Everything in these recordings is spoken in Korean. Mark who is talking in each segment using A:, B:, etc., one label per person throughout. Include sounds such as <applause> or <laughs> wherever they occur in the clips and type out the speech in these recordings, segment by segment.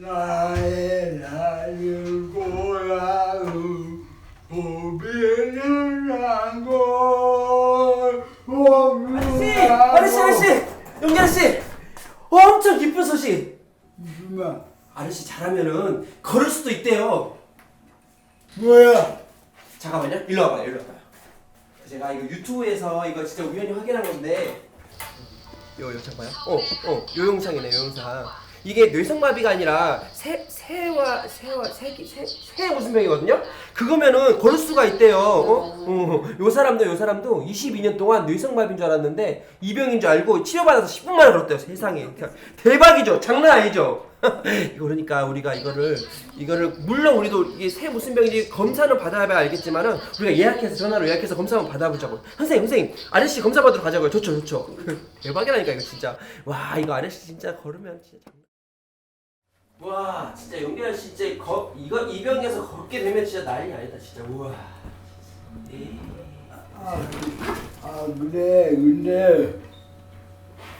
A: 나의 나를 고라우 보비는 안고
B: 아저씨! 아저씨 아저씨! 용기 아저씨! 엄청 기쁜 소식!
A: 무슨
B: 아저씨 잘하면은 걸을 수도 있대요
A: 뭐야
B: 잠깐만요 일로 와봐요 일로 와봐요 제가 이거 유튜브에서 이거 진짜 우연히 확인한 건데 요 영상 봐요? 어, 어, 요 영상이네, 요 영상. 이게 뇌성마비가 아니라 새, 새와 새와 새기 새, 새 무슨 병이거든요? 그거면은 걸을 수가 있대요. 어? 어, 요 사람도 요 사람도 22년 동안 뇌성마비인 줄 알았는데 이 병인 줄 알고 치료받아서 10분 만에 걸었대요. 세상에. 대박이죠. 장난 아니죠. <laughs> 그러니까 우리가 이거를 이거를 물론 우리도 이게 새 무슨 병인지 검사는 받아야 알겠지만은 우리가 예약해서 전화로 예약해서 검사 한번 받아보자고. 선생님, 선생님, 아저씨 검사 받으러 가자고요. 좋죠, 좋죠. <laughs> 대박이라니까 이거 진짜. 와, 이거 아저씨 진짜 걸으면 진짜. 장난- 와, 진짜 씨 진짜 거, 이거 이 병에서 걷게 되면 진짜 난리 아니다, 진짜. 우와. 이-
A: 아, 아 그래 근데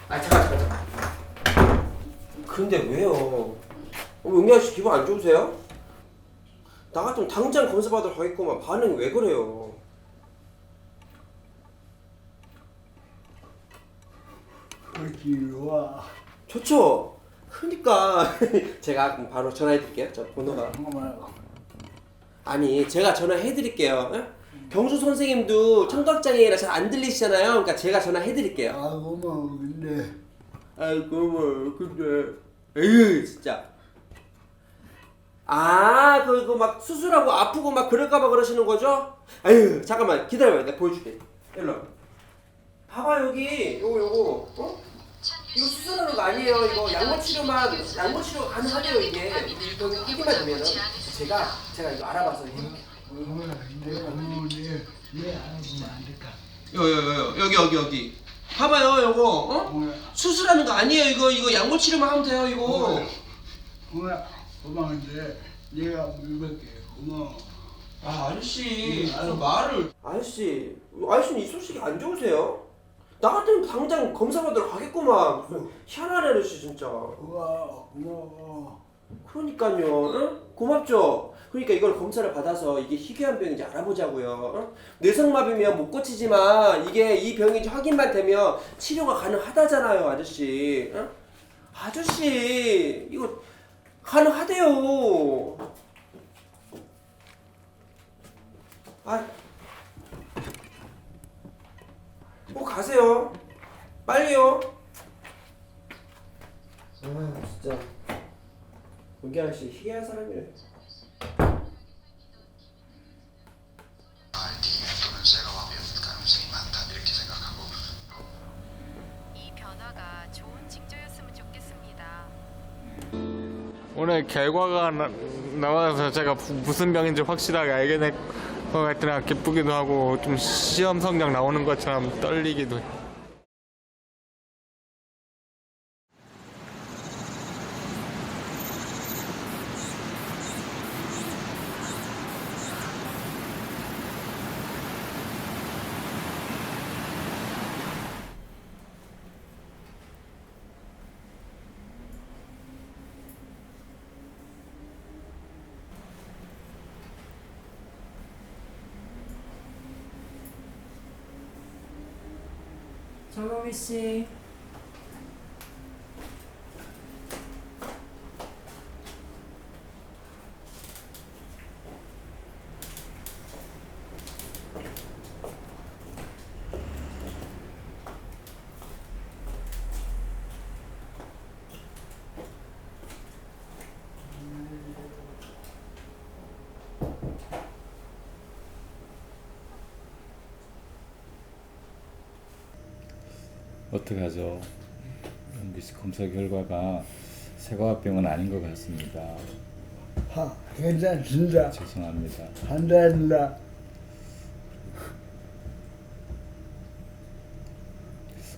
B: 아 잠깐 잠깐 잠깐. 근데 왜요? 어, 용기현 씨 기분 안 좋으세요? 나 같으면 당장 검사 받으러 가겠구만 반응이 왜 그래요?
A: 어디 와
B: 좋죠. 그러니까 <laughs> 제가 바로 전화해 드릴게요. 저 번호가
A: 잠깐만
B: 아니 제가 전화해 드릴게요. 예? 경수 선생님도 청각장애라 잘 안 들리시잖아요. 그러니까 제가 전화해 드릴게요.
A: 아 고마워 근데
B: 아이고 뭐 근데 에휴 진짜 아 그거 막 수술하고 아프고 막 그럴까봐 그러시는 거죠? 아유 잠깐만 기다려봐요 내가 보여줄게 일로 와. 봐봐 여기 요거 요거 어? 이거 수술하는 거 아니에요. 이거 약물 치료만 약물 치료가 가능하대요 이게. 여기 확인만 되면은 제가 제가 이거 알아봐서 해볼게요
A: 어, 내가 뭐내 내 알아보면 안 될까
B: 요요요. 여기 여기 여기. 봐봐요 요거. 어?
A: 뭐야?
B: 수술하는 거 아니에요 이거. 이거 약물 치료만 하면 돼요 이거.
A: 뭐야? 고마운데 내가 물을게 고마워.
B: 아 아저씨. 무슨 말을. 아저씨 아저씨는 이 소식이 안 좋으세요? 나 같으면 당장 검사 받으러 가겠구만. 무슨 희한한 아저씨 진짜.
A: 우와 고마워
B: 그러니까요 응? 고맙죠? 그러니까 이걸 검사를 받아서 이게 희귀한 병인지 알아보자고요 응? 뇌성마비면 못 고치지만 이게 이 병인지 확인만 되면 치료가 가능하다잖아요 아저씨. 응? 아저씨 이거 가능하대요. 아, 가세요. 빨리요. 아, 진짜. 은기아 씨 희귀한 사람이래.
C: 변화가 좋은 징조였으면 좋겠습니다.
D: 오늘 결과가 나, 나와서 제가 부- 무슨 병인지 확실하게 알게 될 것 같으나 기쁘기도 하고 좀 시험 성적 나오는 것처럼 떨리기도 해 요.
E: 정동희 씨.
F: 어떡하죠? 씨 검사 결과가 세과합병은 아닌 것 같습니다.
A: 하 괜찮습니다
F: 죄송합니다.
A: 한다한다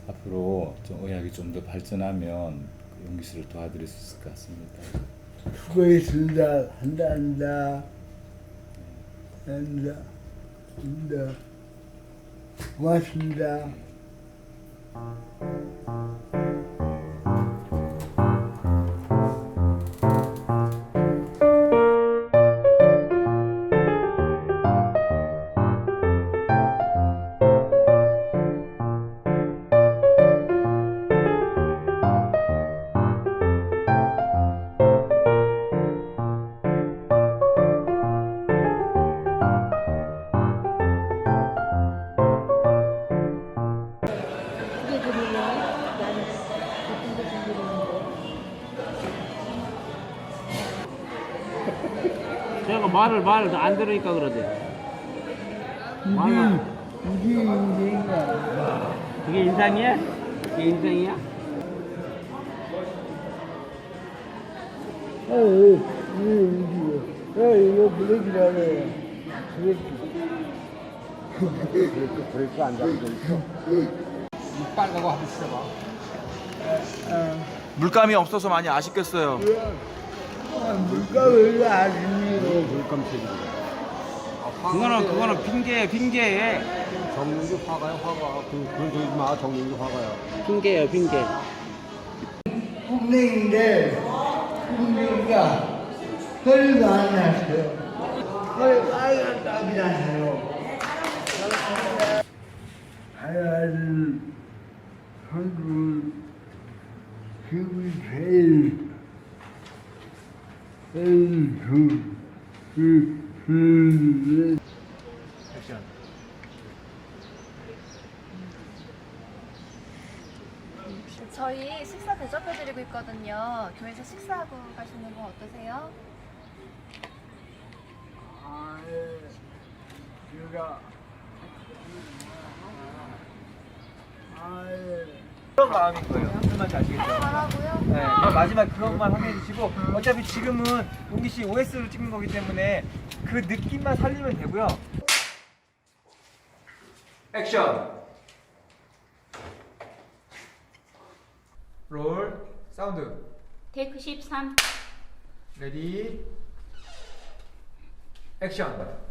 F: 앞으로 좀 의학이 좀 더 발전하면 그 용기 씨를 도와드릴 수 있을 것 같습니다.
A: 수고했습니다 한다한다 한다 한다 고맙습니다 Thank you.
E: 말을 말을 안 들으니까. 말을.
A: 이게 인생이야.
E: 그게 인상이야? 그게 인상이야?
A: 에이, 이게 인생이야. 야, 이거 블랙이라네.
E: 브레이크 안 잡고 있어. 빨가고 한번 봐
G: 물감이 없어서 많이 아쉽겠어요.
A: 물감을 아시니.
E: 그거는 그거는 핑계야 핑계. 정윤주 화가야 화가. 그 그런 소리 마 정윤주 화가야. 핑계야 핑계.
A: 국내인데, 국내가 허리가 안 났어요. 허리 빨간 땀이 났어요. 하얀 한줄 기분이 제일
H: 저희 식사 대접해드리고 있거든요. 교회에서 식사하고 가시는 거 어떠세요?
A: 아, 예. 제가 아, 예.
I: 그런 마음인 거예요. 무슨 말인지 아시겠죠?
H: 잘하고요.
I: 네, 그럼 마지막 그것만 확인해 주시고 어차피 지금은 용기 씨 OS로 찍는 거기 때문에 그 느낌만 살리면 되고요. 액션. 롤 사운드
J: 테이크 13
I: 레디 액션.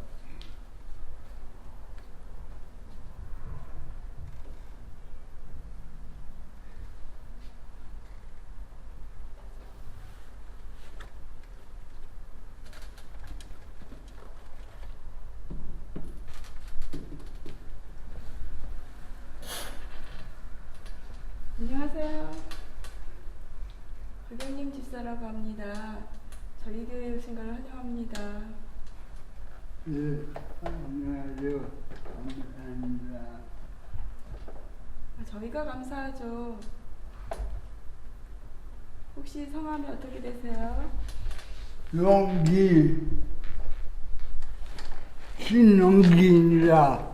K: 안녕하세요. 고객님 집사라고 합니다. 저희 교회에 오신 걸 환영합니다.
A: 예, 안녕하세요. 감사합니다.
K: 아, 저희가 감사하죠. 혹시 성함이 어떻게 되세요?
A: 용기 신용기입니다.